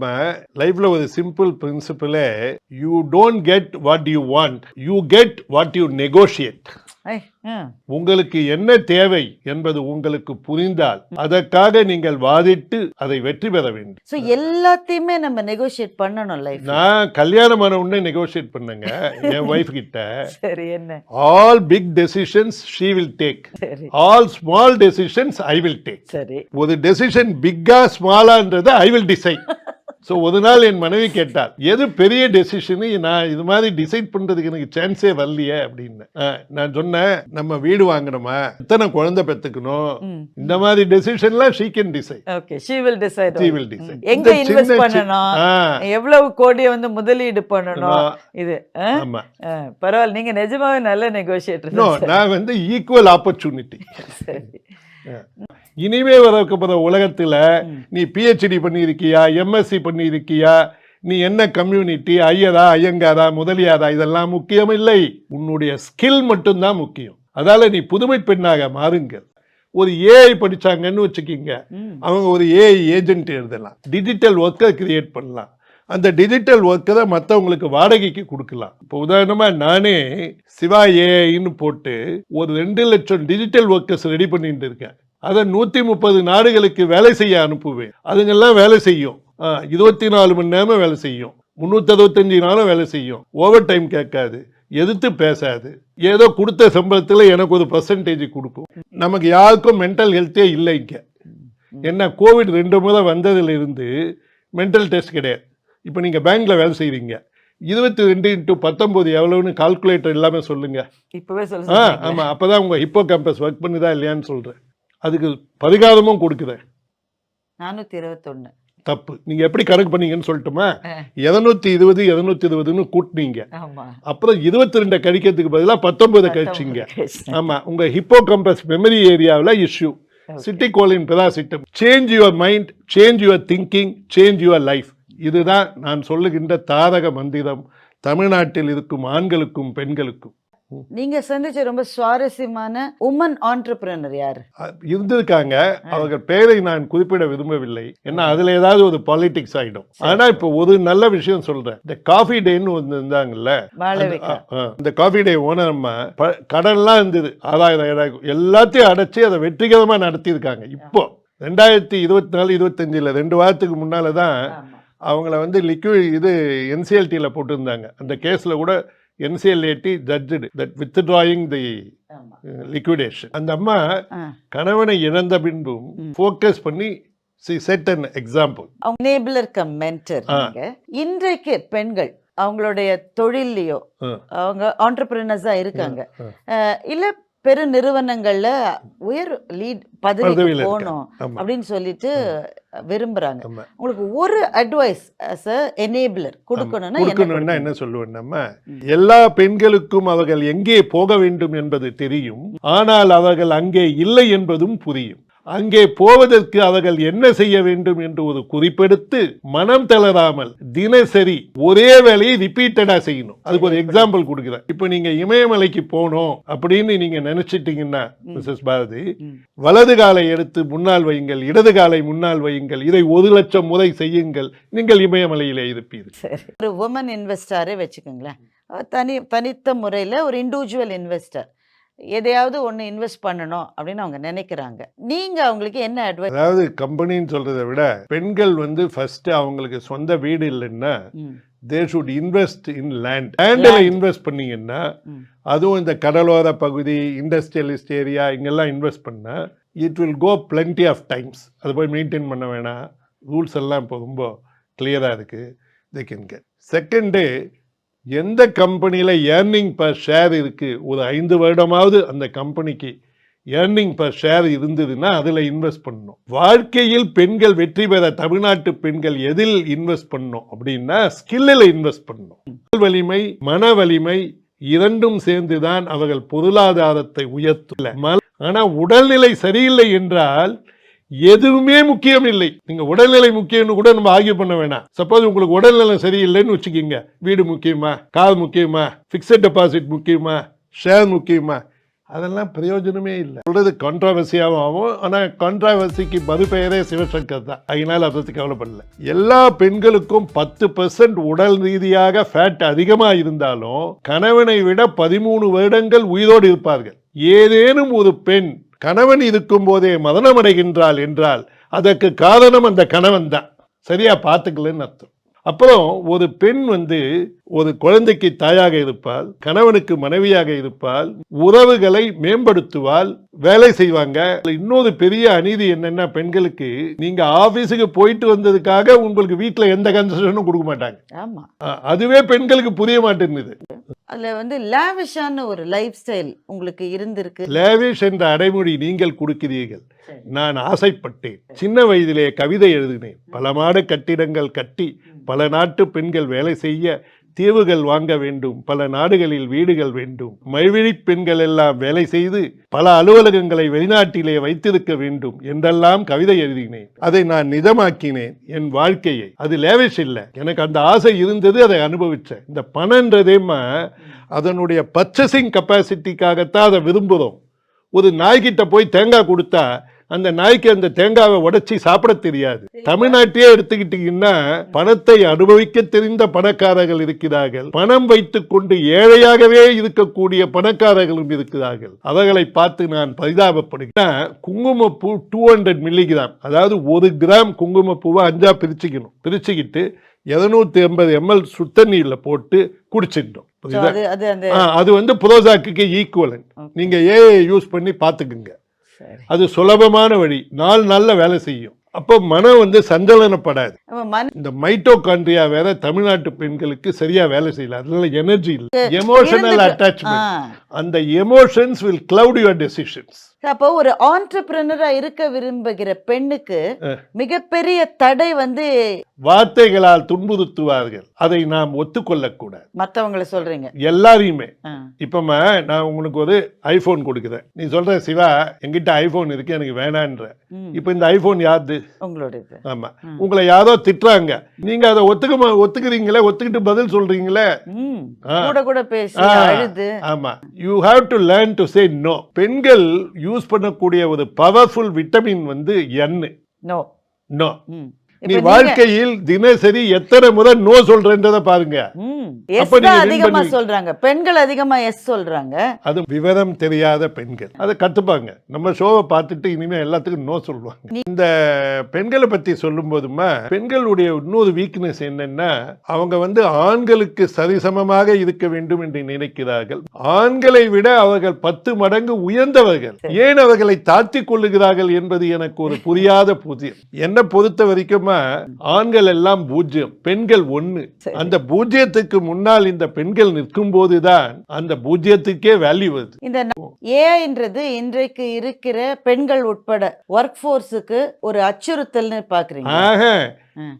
நம்ம லைஃப்ல ஒரு simple பிரின்சிபிளே you don't get what you want you get what you negotiate. உங்களுக்கு என்ன தேவை என்பது உங்களுக்கு புரிந்தால் அதற்காக நீங்கள் வாதிட்டு அதை வெற்றி பெற வேண்டும். So, எல்லாத்தையுமே நம்ம நெகோஷியேட் பண்ணணும் லைஃப் நான் கல்யாணம் ஆன உடனே நெகோஷியேட் பண்ணேங்க என் ஒய்ஃப் கிட்ட. சரி என்ன? All big decisions she will take all small decisions I will take சரி. ஒரு டெசிஷன் பிக்கா ஸ்மாலான்றதை ஐ வில் டிசைட் ஸோ ஒரு நாள் என் மனைவி கேட்டாள் எது பெரிய டெசிஷனு நான் இது மாதிரி டிசைட் பண்றதுக்கு எனக்கு சான்ஸே வரலையே அப்படின்னு. நான் சொன்னேன் நம்ம வீடு வாங்கணுமா? எத்தனை குழந்தை பெற்றுக்கணும். இந்த மாதிரி டெசிஷன்லாம் she can decide okay she will decide she will decide எங்க இன்வெஸ்ட் பண்ணணும்? எவ்வளவு கோடியை வந்து முதலீடு பண்ணணும்? இது? ஆமா. பரவாயில்ல நீங்க நிஜமாவே நல்ல நெகோஷியேட்டர் நான் வந்து ஈக்குவல் ஆப்பர்ச்சுனிட்டி சரி. இனிமே வரக்க போற உலகத்துல நீ பிஹெச்டி பண்ணியிருக்கியா எம்எஸ்சி பண்ணியிருக்கியா நீ என்ன கம்யூனிட்டி ஐயரா ஐயங்காரா முதலியாரா இதெல்லாம் முக்கியம் இல்லை. உன்னுடைய ஸ்கில் மட்டும்தான் முக்கியம். அதால நீ புதுமை பெண்ணாக மாறுங்கள். ஒரு ஏஐ படிச்சாங்கன்னு வச்சுக்கிங்க. அவங்க ஒரு ஏஐ ஏஜென்ட் எழுதலாம். டிஜிட்டல் ஒர்க்கை கிரியேட் பண்ணலாம். அந்த டிஜிட்டல் ஒர்க்கை மற்றவங்களுக்கு வாடகைக்கு கொடுக்கலாம். இப்போ உதாரணமாக நானே சிவா ஏஐன்னு போட்டு ஒரு ரெண்டு லட்சம் டிஜிட்டல் ஒர்க்கர்ஸ் ரெடி பண்ணிட்டு இருக்கேன். அதை நூற்றி முப்பது நாடுகளுக்கு வேலை செய்ய அனுப்புவேன். அதுங்கெல்லாம் வேலை செய்யும். இருபத்தி நாலு மணி நேரமும் வேலை செய்யும். முந்நூற்றி அறுபத்தஞ்சு நாளும் வேலை செய்யும். ஓவர் டைம் கேட்காது. எதிர்த்து பேசாது. ஏதோ கொடுத்த சம்பளத்தில் எனக்கு ஒரு பர்சன்டேஜ் கொடுக்கும். நமக்கு யாருக்கும் மென்டல் ஹெல்த்தே இல்லை இங்க. என்ன கோவிட் ரெண்டு முறை வந்ததுல இருந்து மென்டல் டெஸ்ட் கிடையாது. இப்போ நீங்கள் பேங்க்ல வேலை செய்கிறீங்க இருபத்தி ரெண்டு இன்ட்டு பத்தொம்போது எவ்வளோன்னு கால்குலேட்டர் இல்லாமல் சொல்லுங்க. இப்பவே ஆ சொல்லுங்க ஆமாம் அப்போ தான் உங்கள் ஹிப்போ கேம்பஸ் ஒர்க் பண்ணுதா இல்லையான்னு சொல்கிறேன் அதுக்கு பரிகாரமும் இருபத்தொன்னு. தப்பு. நீங்கள் எப்படி கணக்கு பண்ணீங்கன்னு சொல்லட்டுமா. இரநூத்தி இருபது இரநூத்தி இருபதுன்னு கூட்டினீங்க. அப்புறம் இருபத்தி ரெண்டை கழிக்கிறதுக்கு பதிலாக பத்தொன்பது கழிச்சிங்க ஆமா உங்க ஹிப்போ கம்பஸ் மெமரி ஏரியாவில் issue citicoline பெதாசிட்டம் change your mind change your thinking change your life இதுதான் நான் சொல்லுகின்ற தாரக மந்திரம். தமிழ்நாட்டில் இருக்கும் ஆண்களுக்கும் பெண்களுக்கும். நீங்க சந்திச்ச ரொம்ப சுவாரஸ்யமான உமன் ஆண்டர்பிரினர் யாரு? இருந்திருக்காங்க. அவர்கள் பெயரை நான் குறிப்பிட விரும்பவில்லை. ஏன்னா அதுல ஏதாவது ஒரு பாலிடிக்ஸ் ஆயிடும். ஆனா இப்போ ஒரு நல்ல விஷயம் சொல்றேன். இந்த காஃபி டேன்னு ஒன்று இருந்தாங்கல்ல. இந்த காஃபி டே ஓனர் அம்மா ப- கடன்லாம் இருந்தது. ஏழாயிரம் எல்லாத்தையும் அடைச்சி அதை வெற்றிகரமா நடத்தியிருக்காங்க. இப்போ ரெண்டாயிரத்தி இருபத்தி நாலு இருபத்தஞ்சில் ரெண்டு வாரத்துக்கு முன்னால தான். அவங்கள வந்து லிக்விட் இது என்சிஎல்டியில் போட்டிருந்தாங்க. அந்த கேஸில் கூட NCLAT judge that withdrawing the ஆமா. லிக்விடேஷன் அந்த அம்மா. கணவனை இழந்த பின்பும் ஃபோக்கஸ் பண்ணி சி செட் அன் எக்ஸாம்பிள் அவங்க நேபிளர் கம் மென்டர் இன்றைக்கு பெண்கள் அவங்களுடைய தொழில்லையோ. அவங்க ஆண்டர்பிரினர்ஸா இருக்காங்க. இல்ல பெரு நிறுவனங்கள்ல உயர் லீட் பதவிக்கு பதவியில போகணும். அப்படின்னு சொல்லிட்டு விரும்புறாங்க. உங்களுக்கு ஒரு அட்வைஸ் as a enabler கொடுக்கணும்னா கொடுக்கணும்னா என்ன சொல்லுவேன் நம்ம? எல்லா பெண்களுக்கும் அவர்கள் எங்கே போக வேண்டும் என்பது தெரியும். ஆனால் அவர்கள் அங்கே இல்லை என்பதும் புரியும். அங்கே போவதற்கு அவர்கள் என்ன செய்ய வேண்டும் என்று ஒரு குறிப்பெடுத்து மனம் தளராமல் தினசரி ஒரே வேலையை ரிப்பீட்டடா செய்யணும். அதுக்கு ஒரு எக்ஸாம்பிள் கொடுக்குறேன் இப்போ நீங்க இமயமலைக்கு போகணும் அப்படின்னு நீங்க நினைச்சிட்டீங்கன்னா மிஸ்ஸஸ் பாரதி. வலது காலை எடுத்து முன்னால் வையுங்கள் இடது காலை முன்னால் வையுங்கள் இதை ஒரு லட்சம் முறை செய்யுங்கள் நீங்கள் இமயமலையிலே இருப்பீர்கள். ஒரு உமன் இன்வெஸ்டரே வச்சுக்கோங்களேன். தனி தனித்த முறையில் ஒரு இண்டிவிஜுவல் இன்வெஸ்டர் எதையாவது ஒன்று இன்வெஸ்ட் பண்ணணும் அப்படின்னு அவங்க நினைக்கிறாங்க. நீங்கள் அவங்களுக்கு என்ன அட்வைஸ் அதாவது கம்பெனின்னு சொல்றதை விட பெண்கள் வந்து ஃபர்ஸ்ட் அவங்களுக்கு சொந்த வீடு இல்லைன்னா they should invest in land லேண்டில் இன்வெஸ்ட் பண்ணீங்கன்னா. அதுவும் இந்த கடலோர பகுதி இண்டஸ்ட்ரியலிஸ்ட் ஏரியா இங்கெல்லாம் இன்வெஸ்ட் பண்ணா it will go plenty of times அது போய் மெயின்டைன் பண்ண வேணாம். ரூல்ஸ் எல்லாம் இப்போ ரொம்ப கிளியராக இருக்குது தே கேன் கெட் செகண்டு எந்த கம்பெனியில் ஏர்னிங் பர் ஷேர் இருக்குது ஒரு ஐந்து வருடமாவது அந்த கம்பெனிக்கு ஏர்னிங் பர் ஷேர் இருந்ததுன்னா அதில் இன்வெஸ்ட் பண்ணணும். வாழ்க்கையில் பெண்கள் வெற்றி பெற தமிழ்நாட்டு பெண்கள் எதில் இன்வெஸ்ட் பண்ணணும் அப்படின்னா ஸ்கில்லில் இன்வெஸ்ட் பண்ணணும். உடல் வலிமை மன வலிமை இரண்டும் சேர்ந்துதான் அவர்கள் பொருளாதாரத்தை உயர்த்தல ஆனால் உடல்நிலை சரியில்லை என்றால் எதுவுமே முக்கியம் இல்லை. நீங்க உடல்நிலை முக்கியம்னு கூட நம்ம ஆகிய பண்ண வேணாம். சப்போஸ் உங்களுக்கு உடல்நிலை சரியில்லைன்னு வச்சுக்கோங்க. வீடு முக்கியமா கார் முக்கியமா ஃபிக்ஸட் டெபாசிட் முக்கியமா ஷேர் முக்கியமா அதெல்லாம் பிரயோஜனமே இல்லை. சொல்றது கான்ட்ராவர்சியாகவும் ஆகும். ஆனால் கான்ட்ராவர்சிக்கு மறுபெயரே சிவசங்கர் தான். அதனால அதை பற்றி கவலைப்படல. எல்லா பெண்களுக்கும் பத்து பெர்சன்ட் உடல் ரீதியாக ஃபேட் அதிகமாக இருந்தாலும் கணவனை விட பதிமூணு வருடங்கள் உயிரோடு இருப்பார்கள். ஏதேனும் ஒரு பெண் கணவன் இருக்கும் போதே மதனமடைகின்றாள் என்றால் அதற்கு காரணம் அந்த கணவன் தான். சரியா? பார்த்துக்கலன்னு அர்த்தம். அப்புறம் ஒரு பெண் வந்து ஒரு குழந்தைக்கு தாயாக இருப்பாள் கணவனுக்கு மனைவியாக இருப்பாள் உறவுகளை மேம்படுத்துவாள் வேலை செய்வாங்க. இன்னொரு பெரிய அநீதி என்னன்னா பெண்களுக்கு நீங்க ஆபீஸுக்கு போயிட்டு வந்ததுக்காக உங்களுக்கு வீட்ல எந்த கன்செஷனும் கொடுக்க மாட்டாங்க. அதுவே பெண்களுக்கு புரிய மாட்டேங்குது. அதுல வந்து லேவிஷான ஒரு லைஃப் ஸ்டைல் உங்களுக்கு இருந்திருக்கு. லேவிஷ் என்ற அடைமொழி நீங்கள் கொடுக்கிறீர்கள். நான் ஆசைப்பட்டேன். சின்ன வயதிலே கவிதை எழுதினேன். பல மாடு கட்டிடங்கள் கட்டி பல நாட்டு பெண்கள் வேலை செய்ய தீவுகள் வாங்க வேண்டும் பல நாடுகளில் வீடுகள் வேண்டும். மைவிழி பெண்கள் எல்லாம் வேலை செய்து பல அலுவலகங்களை வெளிநாட்டிலே வைத்திருக்க வேண்டும் என்றெல்லாம் கவிதை எழுதினேன். அதை நான் நிஜமாக்கினேன் என் வாழ்க்கையை. அது லேவிஷ் இல்லை. எனக்கு அந்த ஆசை இருந்தது அதை அனுபவிச்சேன் இந்த பணன்றதேமா அதனுடைய பர்ச்சசிங் கெப்பாசிட்டிக்காகத்தான் அதை விரும்புகிறோம் ஒரு நாய்கிட்ட போய் தேங்காய் கொடுத்தா அந்த நாய்க்கு அந்த தேங்காவை உடைச்சி சாப்பிட தெரியாது. தமிழ்நாட்டையே எடுத்துக்கிட்டீங்கன்னா பணத்தை அனுபவிக்க தெரிந்த பணக்காரர்கள் இருக்கிறார்கள். பணம் வைத்துக் கொண்டு ஏழையாகவே இருக்கக்கூடிய பணக்காரர்களும் இருக்கிறார்கள். அவர்களை பார்த்து நான் பரிதாபப்படுகிறேன். குங்குமப்பூ டூ ஹண்ட்ரட் மில்லிகிராம் அதாவது ஒரு கிராம் குங்குமப்பூவை அஞ்சா பிரிச்சுக்கணும். பிரிச்சுக்கிட்டு இருநூத்தி எண்பது எம்எல் சுத்தண்ணீர்ல போட்டு குடிச்சிட்டோம் அது வந்து புரோசாக்கு ஈக்குவலன் நீங்க ஏ யூஸ் பண்ணி பார்த்துக்குங்க. அது சுலபமான வழி. நாலு நாள்ல வேலை செய்யும். அப்போ மனம் வந்து சஞ்சலனப்படாது. இந்த மைட்டோகாண்ட்ரியா வேற தமிழ்நாட்டு பெண்களுக்கு சரியா வேலை செய்யல. அதனால எனர்ஜி இல்லை. Emotional attachment. அந்த emotions will cloud your decisions. அப்போ ஒரு ஆண்டர்பிரினரா இருக்க விரும்புகிற பெண்ணுக்கு மிகப்பெரிய தடை வந்து வார்த்தைகளால் துன்புறுத்துவார்கள். அதை நாம் ஒத்துக்கொள்ளக்கூடாது. மத்தவங்கள சொல்றீங்க. எல்லாரையுமே. இப்பமா நான் உங்களுக்கு ஒரு ஐபோன் கொடுக்குறேன். நீ சொல்ற சிவா என்கிட்ட ஐபோன் இருக்கு எனக்கு வேணான்ற. இப்போ இந்த ஐபோன் யாருது? உங்களோட இது ஆமா உங்களை யாரோ திட்டுறாங்க. நீங்க அதை ஒத்துக்க ஒத்துக்கிறீங்களே ஒத்துக்கிட்டு பதில் சொல்றீங்களே. கூட கூட பேசி ஆமா. You have to learn to say no பெண்கள் யூஸ் பண்ணக்கூடிய ஒரு பவர்ஃபுல் விட்டமின் வந்து என் நோ நோ. நீ வாழ்க்கையில் தினசரி எத்தனை முறை நோ சொல்றன்றத பாருங்க. அதிகமா சொல்றாங்க. பெண்கள் அதிகமா எஸ் சொல்றாங்க. அது விவரம் தெரியாத பெண்கள். அதை கத்துப்பாங்க. நம்ம ஷோவை பார்த்துட்டு இனிமே எல்லாத்துக்கும் நோ சொல்லுவாங்க. இந்த பெண்களை பத்தி சொல்லும் போதுமா பெண்களுடைய இன்னொரு வீக்னஸ் என்னன்னா அவங்க வந்து ஆண்களுக்கு சரிசமமாக இருக்க வேண்டும் என்று நினைக்கிறார்கள். ஆண்களை விட அவர்கள் பத்து மடங்கு உயர்ந்தவர்கள். ஏன் அவர்களை தாழ்த்தி கொள்ளுகிறார்கள் என்பது எனக்கு ஒரு புரியாத புதியம் என்னை பொறுத்த வரைக்குமா ஆண்கள் எல்லாம் பூஜ்யம் பெண்கள் ஒண்ணு. அந்த பூஜ்யத்துக்கு முன்னால் இந்த பெண்கள் நிற்கும் போதுதான் அந்த பூஜ்யத்துக்கே வேல்யூ வருது இந்த ஏஐன்றது இன்றைக்கு இருக்கிற பெண்கள் உட்பட ஒர்க் ஃபோர்ஸுக்கு ஒரு அச்சுறுத்தல்னு பாக்குறீங்க ஆக.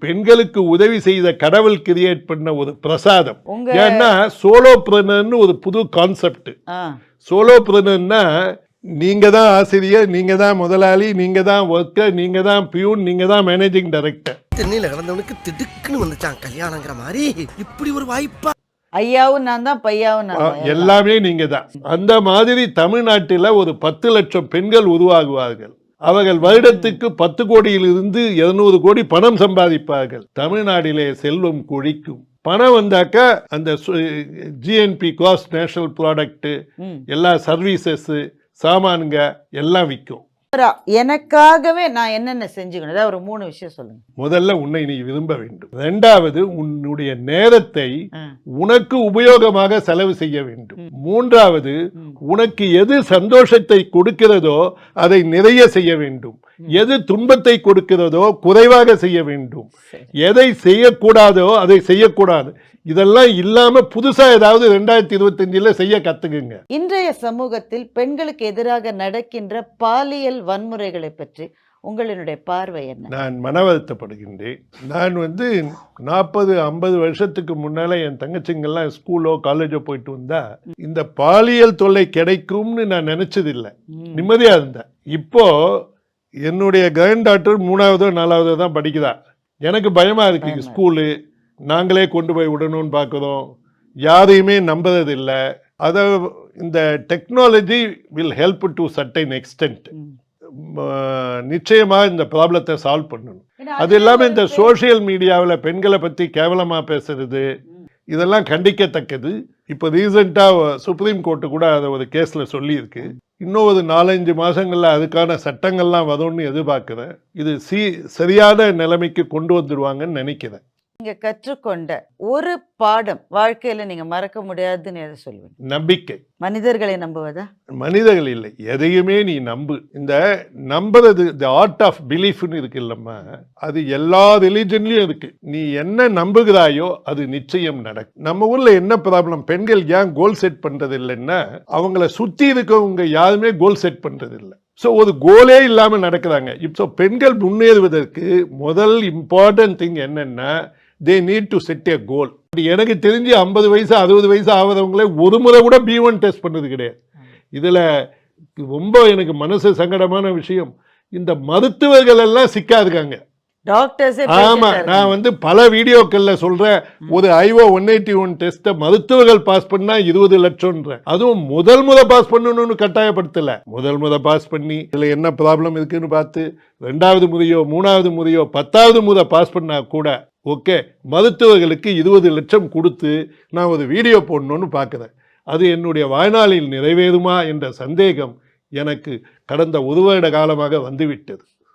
பெண்களுக்கு உதவி செய்த கடவுள் கிரியேட் பண்ண ஒரு பிரசாதம் ஏன்னா சோலோ ஒரு புது கான்செப்ட். சோலோ நீங்க தான் ஆசிரியர் நீங்க தான் முதலாளி நீங்க தான் ஒர்க்கர் நீங்க தான் பியூன் நீங்க தான் மேனேஜிங் டைரக்டர் தென்னையில கிடந்தவனுக்கு திடுக்குன்னு வந்துச்சான் கல்யாணங்கிற மாதிரி. இப்படி ஒரு வாய்ப்பா? ஐயாவும் நான் தான் பையாவும் நான். எல்லாமே. நீங்க தான். அந்த மாதிரி தமிழ்நாட்டில் ஒரு பத்து லட்சம் பெண்கள் உருவாகுவார்கள். அவர்கள் வருடத்துக்கு பத்து கோடியிலிருந்து இருநூறு கோடி பணம் சம்பாதிப்பார்கள். தமிழ்நாட்டிலே செல்வம் கொழிக்கும். பணம் வந்தாக்கா அந்த ஜிஎன்பி காஸ்ட் நேஷனல் ப்ராடக்ட். எல்லா சர்வீசஸ் சாமானுங்க எல்லாம் விற்கும் எனக்காகவே நான் என்னென்ன செஞ்சுக்கணும்? ஏதாவது ஒரு மூணு விஷயம் சொல்லுங்க. முதல்ல உன்னை நீ விரும்ப வேண்டும். ரெண்டாவது உன்னுடைய நேரத்தை. உனக்கு உபயோகமாக செலவு செய்ய வேண்டும். மூன்றாவது. உனக்கு எது சந்தோஷத்தை கொடுக்கிறதோ அதை நிறைய செய்ய வேண்டும். எது துன்பத்தை கொடுக்கிறதோ குறைவாக செய்ய வேண்டும். எதை செய்யக்கூடாதோ அதை செய்யக்கூடாது. இதெல்லாம் இல்லாம புதுசா ஏதாவது ரெண்டாயிரத்தி இருபத்தஞ்சுல செய்ய கத்துக்குங்க. இன்றைய சமூகத்தில் பெண்களுக்கு எதிராக நடக்கின்ற பாலியல் வன்முறைகளை பற்றி உங்களினுடைய பார்வை என்ன? நான் மன வருத்தப்படுகின்றேன் நான் வந்து நாற்பது ஐம்பது வருஷத்துக்கு முன்னால என் தங்கச்சிங்கெல்லாம் ஸ்கூலோ காலேஜோ போயிட்டு வந்தா இந்த பாலியல் தொல்லை கிடைக்கும்னு நான் நினைச்சதில்லை. ம். நிம்மதியா இருந்தேன். இப்போ என்னுடைய கிராண்ட் டாட்டர் மூணாவதோ நாலாவதோ தான் படிக்குதா. எனக்கு பயமா இருக்கு. பயமா ஸ்கூலு நாங்களே கொண்டு போய் விடணும்னு பார்க்குறோம். யாரையுமே நம்புறதில்லை. அதை இந்த technology will help to certain extent. நிச்சயமாக இந்த ப்ராப்ளத்தை சால்வ் பண்ணணும். அது இல்லாமல் இந்த சோஷியல் மீடியாவில் பெண்களை பற்றி கேவலமாக பேசுறது. இதெல்லாம் கண்டிக்கத்தக்கது. இப்போ ரீசெண்டாக சுப்ரீம் கோர்ட்டு கூட அதை ஒரு கேஸில் சொல்லியிருக்கு. இன்னும் ஒரு நாலஞ்சு மாதங்களில் அதுக்கான சட்டங்கள்லாம் வரும்னு எதிர்பார்க்குறேன். இது சி சரியான நிலைமைக்கு கொண்டு வந்துடுவாங்கன்னு நினைக்கிறேன். நீங்க கற்றுக்கொண்ட ஒரு பாடம் வாழ்க்கையில நீங்க மறக்க முடியாதுன்னு எதை சொல்லுவீங்க? நம்பிக்கை. மனிதர்களை நம்புவதா? மனிதர்கள் இல்லை. எதையுமே நீ நம்பு. இந்த நம்புறது த ஆர்ட் ஆஃப் பிலீஃப்னு இருக்கு இல்லம்மா அது எல்லா ரிலீஜன்லயும் இருக்கு. நீ என்ன நம்புகிறாயோ அது நிச்சயம் நடக்கும். நம்ம ஊர்ல என்ன ப்ராப்ளம் பெண்கள் ஏன் கோல் செட் பண்றது இல்லைன்னா அவங்கள சுத்தி இருக்கவங்க யாருமே கோல் செட் பண்றது இல்லை. ஸோ ஒரு கோலே இல்லாமல் நடக்கிறாங்க. இப்போ பெண்கள் முன்னேறுவதற்கு முதல் இம்பார்ட்டன்ட் திங் என்னன்னா they need to set a goal எனக்கு தெரிஞ்சு ஐம்பது வயசு அறுபது வயசு ஆகிறவங்களே ஒரு முறை கூட பி ஒன் டெஸ்ட் பண்ணது கிடையாது. இதில் ரொம்ப எனக்கு மனசு சங்கடமான விஷயம். இந்த மருத்துவர்கள் எல்லாம் சிக்காதுக்காங்க டாக்டர்ஸே ஆமா நான் வந்து பல வீடியோக்கள்ல சொல்றேன். ஒரு ஐஓ ஒன் எயிட்டி ஒன் டெஸ்ட்டை மருத்துவர்கள் பாஸ் பண்ணா இருபது லட்சம்ன்றேன் அதுவும் முதல் முத பாஸ் பண்ணணும்னு கட்டாயப்படுத்தல. முதல் முத பாஸ் பண்ணி இதுல என்ன ப்ராப்ளம் இருக்குன்னு பார்த்து ரெண்டாவது முறையோ மூணாவது முறையோ பத்தாவது முத பாஸ் பண்ணா கூட ஓகே மருத்துவர்களுக்கு இருபது லட்சம் கொடுத்து நான் ஒரு வீடியோ போடணும்னு பார்க்குறேன். அது என்னுடைய வாழ்நாளில் நிறைவேறுமா என்ற சந்தேகம் எனக்கு கடந்த ஒரு வருட காலமாக வந்துவிட்டது.